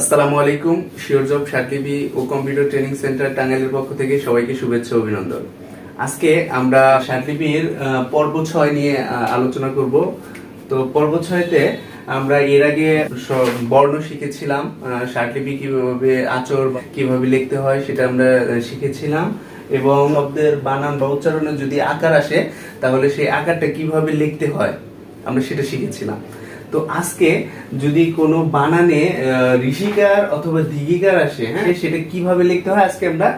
আসসালামু আলাইকুম sure job সাকিবি ও কম্পিউটার ট্রেনিং সেন্টার টাঙ্গাইলের পক্ষ থেকে সবাইকে শুভেচ্ছা অভিনন্দন। আজকে আমরা সাকিবির পর্ব ছয় নিয়ে আলোচনা করব। তো পর্ব ছয়তে আমরা এর আগে বর্ণ শিখেছিলাম সার্টলিপি কীভাবে আচর, কীভাবে লিখতে হয় সেটা আমরা শিখেছিলাম এবং শব্দের বানান বা উচ্চারণে যদি আকার আসে, তাহলে সেই আকারটা কীভাবে লিখতে হয়, আমরা সেটা শিখেছিলাম। তো আজকে যদি কোনো বানানে ঋষিকার অথবা দিঘিকার আসে হ্যাঁ সেটা কীভাবে লিখতে হয় আজকে আমরা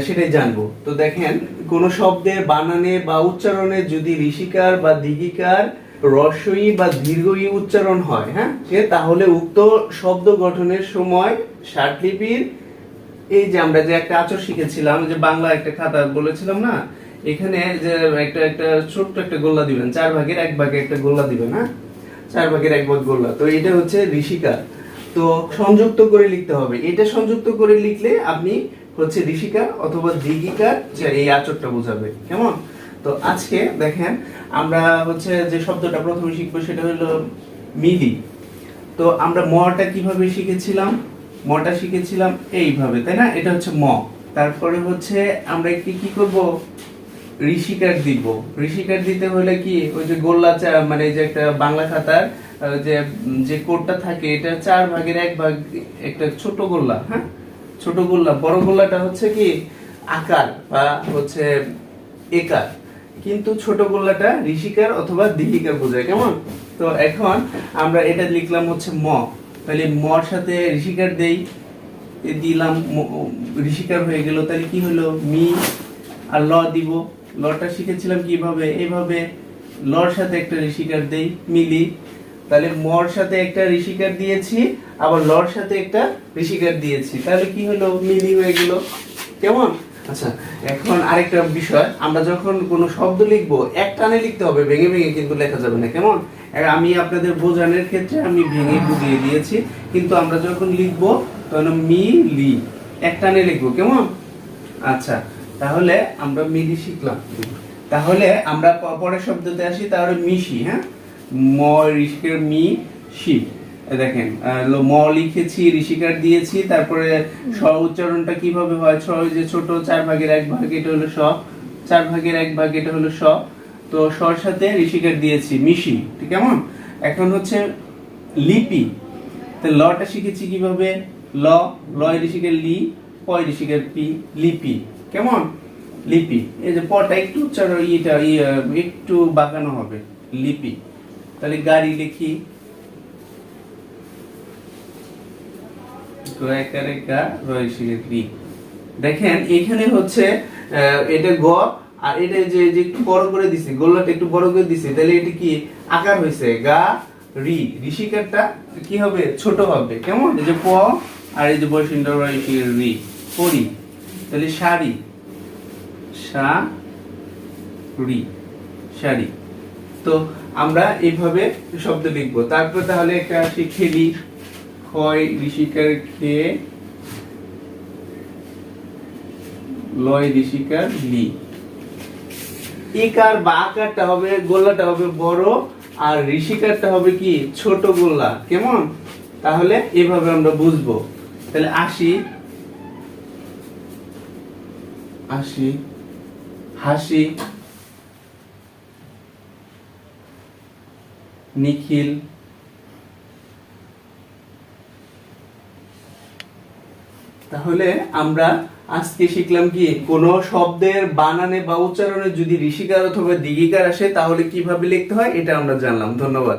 সেটাই জানব। তো দেখেন কোন শব্দের বানানে বা উচ্চারণে যদি ঋষিকার বা দিঘিকার রস্বই বা দীর্ঘই উচ্চারণ হয় হ্যাঁ সে তাহলে উক্ত শব্দ গঠনের সময় ষাটলিপির এই যে আমরা যে একটা আচর শিখেছিলাম যে বাংলা একটা খাতা বলেছিলাম না এখানে যে একটা একটা ছোট্ট একটা গোল্লা দিবেন চার ভাগের এক ভাগে একটা গোল্লা দিবেন হ্যাঁ? চার ভাগের এক ভাগ গোল্লা তো এটা হচ্ছে ঋষিকা। তো সংযুক্ত করে লিখতে হবে। এটা সংযুক্ত করে লিখলে আপনি হচ্ছে ঋষিকার অথবা দিঘিকার এই আচরটা বোঝাবে। কেমন? তো আজকে দেখেন, আমরা হচ্ছে যে শব্দটা প্রথমে শিখব সেটা হলো মিলি তো আমরা মটা কীভাবে শিখেছিলাম? মটা শিখেছিলাম এইভাবে, তাই না? এটা হচ্ছে ম। তারপরে হচ্ছে আমরা একটি কি করব? ঋষিকার দিব। ঋষিকার দিতে হলে কি ওই যে গোল্লা চা- মানে যে একটা বাংলা খাতার যে যে কোডটা থাকে, এটা চার ভাগের এক ভাগ একটা ছোট গোল্লা হ্যাঁ? ছোট গোল্লা। বড় গোল্লাটা হচ্ছে কি আকার বা হচ্ছে একার। কিন্তু ছোট গোল্লাটা ঋষিকার অথবা দিহিকার বোঝায়, কেমন? তো এখন আমরা এটা লিখলাম হচ্ছে ম। তাহলে মর সাথে ঋষিকার দেই দিলাম ঋষিকার হয়ে গেল, তাহলে কি হলো? মি আর ল দিব। লটা শিখেছিলাম কীভাবে? এইভাবে লর সাথে একটা ঋষিকার দেই মিলি। তাহলে মর সাথে একটা ঋষিকার দিয়েছি আবার লর সাথে একটা ঋষিকার দিয়েছি। তাহলে কি হলো? মিলি হয়ে গেল। কেমন? আচ্ছা এখন আরেকটা বিষয় আমরা যখন কোনো শব্দ লিখব এক টানে লিখতে হবে ভেঙে ভেঙে কিন্তু লেখা যাবে না। কেমন? আমি আপনাদের বোঝানোর ক্ষেত্রে আমি ভেঙে বুঝিয়ে দিয়েছি কিন্তু আমরা যখন লিখব তখন মি লি এক টানে লিখব। কেমন? আচ্ছা তাহলে আমরা মিলি শিখলাম। তাহলে আমরা পরের শব্দতে আসি, তাহলে মিশি হ্যাঁ? ম ঋষিকের মি, শি। দেখেন ম লিখেছি, ঋষিকার দিয়েছি, তারপরে স উচ্চারণটা কীভাবে হয়? ছ যে ছোট, চার ভাগের এক ভাগ, এটা হলো স। চার ভাগের এক ভাগ, এটা হলো স। তো সর সাথে ঋষিকার দিয়েছি, মিশি, ঠিক কেমন? এখন হচ্ছে লিপি। তো লটা শিখেছি কীভাবে? ল, লয় ঋষিকের লি, পয় ঋষিকের পি, লিপি। কেমন? লিপি। এই যে পটা একটু ইটা ইয়ে, একটু বাঁকানো হবে লিপি। তাহলে গাড়ি লিখি দেখেন এখানে হচ্ছে এটা গ আর এটা যে একটু বড় করে দিছে গোল্লাটা একটু বড় করে দিছে তাহলে এটা কি আকার হয়েছে? গা রি। ঋষিকারটা কি হবে? ছোট হবে। কেমন? এই যে প আর এই যে ঋষিকের রি পরি। তাহলে শাড়ি। রি শাড়ি। তো আমরা এইভাবে শব্দ লিখব। তারপর তাহলে একটা আসি খেলি ক্ষয় ঋষিকার খেয়ে লয় ঋষিকার লি। ইকার বা আকারটা হবে, গোল্লাটা হবে বড়, আর ঋষিকারটা হবে কি? ছোট গোল্লা। কেমন? তাহলে এভাবে আমরা বুঝব। তাহলে আসি। আসি হাসি, নিখিল, তাহলে আমরা আজকে শিখলাম কি, কোন শব্দের বানানে বা উচ্চারণে যদি ঋষিকার অথবা দিঘিকার আসে, তাহলে কীভাবে লিখতে হয়, এটা আমরা জানলাম। ধন্যবাদ।